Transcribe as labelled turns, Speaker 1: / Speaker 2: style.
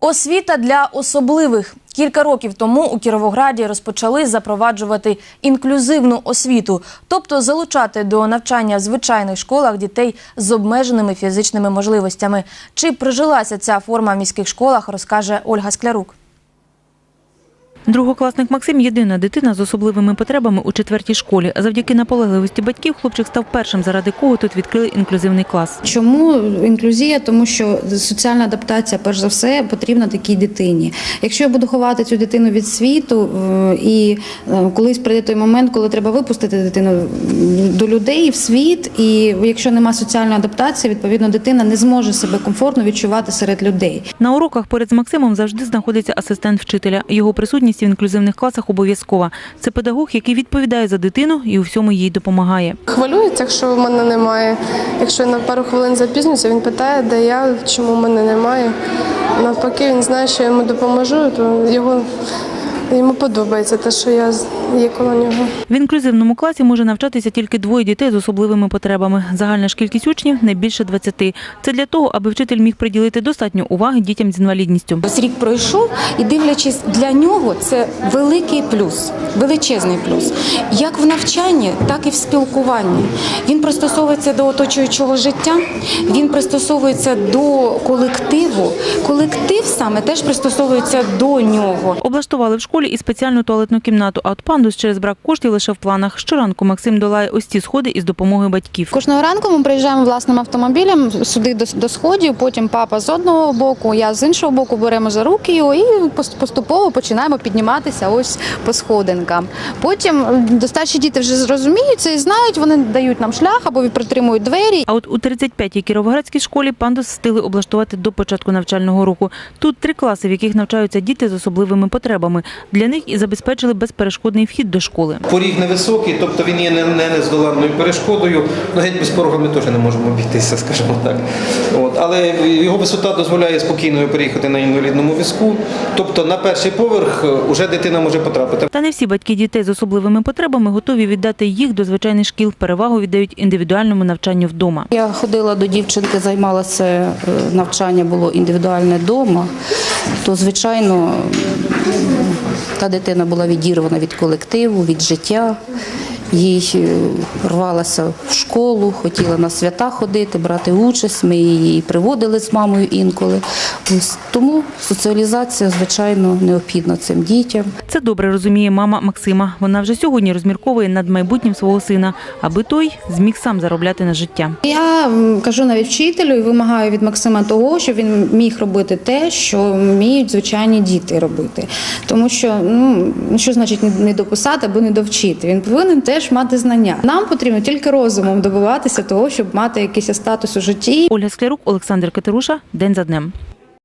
Speaker 1: Освіта для особливих. Кілька років тому у Кіровограді розпочали запроваджувати інклюзивну освіту, тобто залучати до навчання в звичайних школах дітей з обмеженими фізичними можливостями. Чи прижилася ця форма в міських школах, розкаже Ольга Склярук.
Speaker 2: Другокласник Максим – єдина дитина з особливими потребами у четвертій школі. Завдяки наполегливості батьків хлопчик став першим, заради кого тут відкрили інклюзивний клас.
Speaker 3: Чому інклюзія? Тому що соціальна адаптація, перш за все, потрібна такій дитині. Якщо я буду ховати цю дитину від світу, е, і е, колись прийде той момент, коли треба випустити дитину до людей в світ, і якщо нема соціальної адаптації, відповідно дитина не зможе себе комфортно відчувати серед людей.
Speaker 2: На уроках поряд з Максимом завжди знаходиться асистент вчителя. Його присутність в інклюзивних класах обов'язкова. Це педагог, який відповідає за дитину і у всьому їй допомагає.
Speaker 4: Хвилюється, якщо в мене немає. Якщо я на пару хвилин запізнюся, він питає, де я, чому в мене немає. Навпаки, він знає, що я йому допоможу, то його, йому подобається те, що я з- є коло нього.
Speaker 2: В інклюзивному класі може навчатися тільки двоє дітей з особливими потребами. Загальна ж кількість учнів не більше 20. Це для того, аби вчитель міг приділити достатньо уваги дітям з інвалідністю.
Speaker 5: Ось рік пройшов, і дивлячись для нього, це великий плюс, величезний плюс. Як в навчанні, так і в спілкуванні. Він пристосовується до оточуючого життя, він пристосовується до колективу. Колектив саме теж пристосовується до нього.
Speaker 2: Облаштували в школі і спеціальну туалетну кімнату, а от пандус через брак коштів лише в планах. Щоранку Максим долає ось ці сходи із допомогою батьків.
Speaker 3: Кожного ранку ми приїжджаємо власним автомобілем сюди до, сходів. Потім папа з одного боку, я з іншого боку беремо за руки його і поступово починаємо підніматися ось по сходинкам. Потім старші діти вже зрозуміються і знають, вони дають нам шлях або притримують двері.
Speaker 2: А от у 35-й Кіровоградській школі пандус встигли облаштувати до початку навчального року. Тут три класи, в яких навчаються діти з особливими потребами. Для них і забезпечили безперешкодний вхід до школи.
Speaker 6: Поріг невисокий, тобто він є не, не нездоланною перешкодою. Ну, геть без порога ми теж не можемо обійтися, скажімо так. От. Але його висота дозволяє спокійно переїхати на інвалідному візку. Тобто на перший поверх вже дитина може потрапити.
Speaker 2: Та не всі батьки дітей з особливими потребами готові віддати їх до звичайних шкіл. Перевагу віддають індивідуальному навчанню вдома.
Speaker 7: Я ходила до дівчинки, займалася е, навчання було індивідуальне вдома, то звичайно та дитина була відірвана від колективу, від життя. Їй е, рвалася в школу, хотіла на свята ходити, брати участь. Ми її приводили з мамою інколи. Ось тому соціалізація, звичайно, необхідна цим дітям.
Speaker 2: Це добре розуміє мама Максима. Вона вже сьогодні розмірковує над майбутнім свого сина, аби той зміг сам заробляти на життя.
Speaker 3: Я кажу навіть вчителю і вимагаю від Максима того, щоб він міг робити те, що вміють звичайні діти робити. Тому що ну що значить не- дописати або не довчити. Він повинен теж мати знання. Нам потрібно тільки розумом добиватися того, щоб мати якийсь статус у житті
Speaker 2: Оля Склярук, Олександр Катеруша. День за днем.